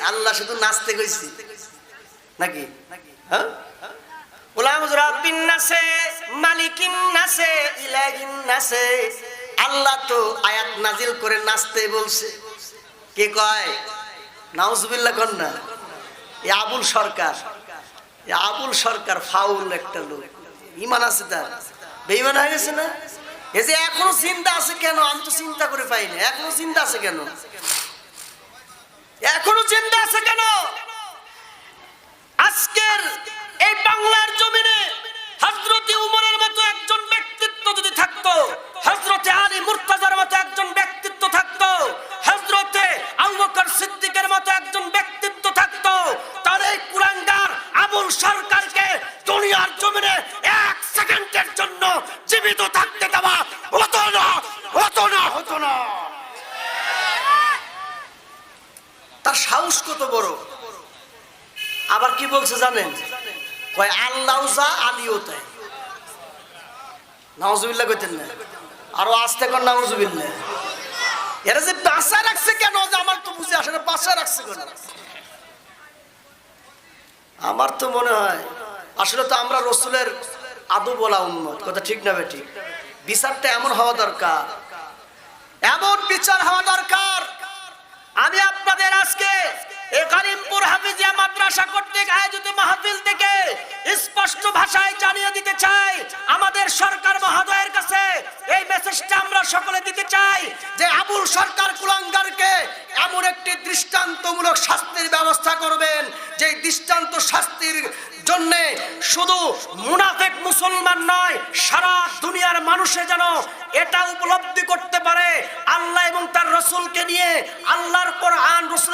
আল্লাহ শুধু নাচতে কইছি। নাকি? হ্যাঁ? আল্লাহ তো আয়াত নাজিল করে নাচতে বলছে। কে কয়? কন না। এ আবুল সরকার। এ আবুল সরকার ফাউল একটা লোক। ইমান আছে তার। বেইমান হয়ে গেছে না? এ যে এখনও চিন্তা আছে কেন? আমি তো চিন্তা করে পাইনি এখনও চিন্তা আছে কেন? এখনও চিন্তা আছে কেন? আজকের এই বাংলার জমিনে হজরতে উমরের মতো একজন ব্যক্তিত্ব যদি থাকতো হজরতে আলী মুর্তাজার মতো একজন ব্যক্তিত্ব থাকতো হজরতে আবু সিদ্দিকের মতো একজন ব্যক্তিত্ব থাকতো, তার এই কুরাঙ্গার আবুল সরকারকে দুনিয়ার জমিনে এক সেকেন্ডের জন্য জীবিত থাকতে দেওয়া হতো না হতো না হতো না তার সাহস কত বড় আবার কি বলছে জানেন? কয়, আল্লাহ যা আলিও তাই। কইতেন না। আরও কর এরা যে বাসা রাখছে কেন? যে আমার তো বুঝে বাসা রাখছে কেন? আমার তো মনে হয়, আসলে তো আমরা রসুলের আদু বলা উন্মত কথা ঠিক না বেটি বিচারটা এমন হওয়া দরকার। এমন বিচার হওয়া দরকার আমি আপনাদের আজকে এই কালিমপুর হাফিজিয়া মাদ্রাসা কর্তৃক আয়োজিত মাহফিল থেকে স্পষ্ট ভাষায় জানিয়ে দিতে চাই, আমাদের সরকার মহোদয়ের কাছে এই মেসেজটা আমরা সকলে দিতে চাই যে আবুল সরকার কুলাঙ্গারকে এমন একটি দৃষ্টান্তমূলক শাস্তির ব্যবস্থা করবেন, যে দৃষ্টান্ত শাস্তির জন্য শুধু মুনাফেক মুসলমান নয়, সারা দুনিয়ার মানুষে যেন এটা উপলব্ধি করতে পারে। আল্লাহ এবং তার রসুলকে নিয়ে আল্লাহর কোরআন, রসুলের হাদিসকে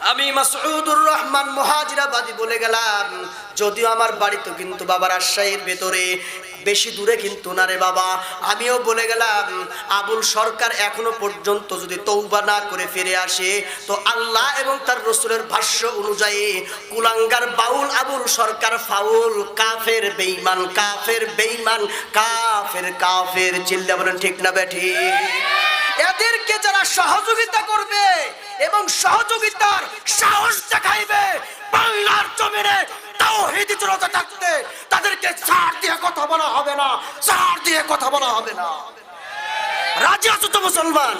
আমি মাসউদুর রহমান মুহাজিরাবাদী বলে গেলাম, যদিও আমার বাড়ি তো কিন্তু বাবা রাজশাহীর ভেতরে, বেশি দূরে কিন্তু না রে বাবা। আমিও বলে গেলাম, আবুল সরকার এখনও পর্যন্ত যদি তৌবা না করে ফিরে আসে, তো আল্লাহ এবং তার রসুলের ভাষ্য অনুযায়ী কুলাঙ্গার বাউল আবুল সরকার ফাউল, কাফের বেইমান কাফের বেইমান কাফের কাফের, চিল্লা বলেন ঠিক না বেঠি এদেরকে যারা সহযোগিতা করবে এবং সহযোগিতার সাহস দেখাইবে। বাংলার জমিনে তাওহীদি জনতা থাকতে তাদেরকে ছাড় দিয়ে কথা বলা হবে না, ছাড় দিয়ে কথা বলা হবে না। রাজি আছো তো মুসলমান?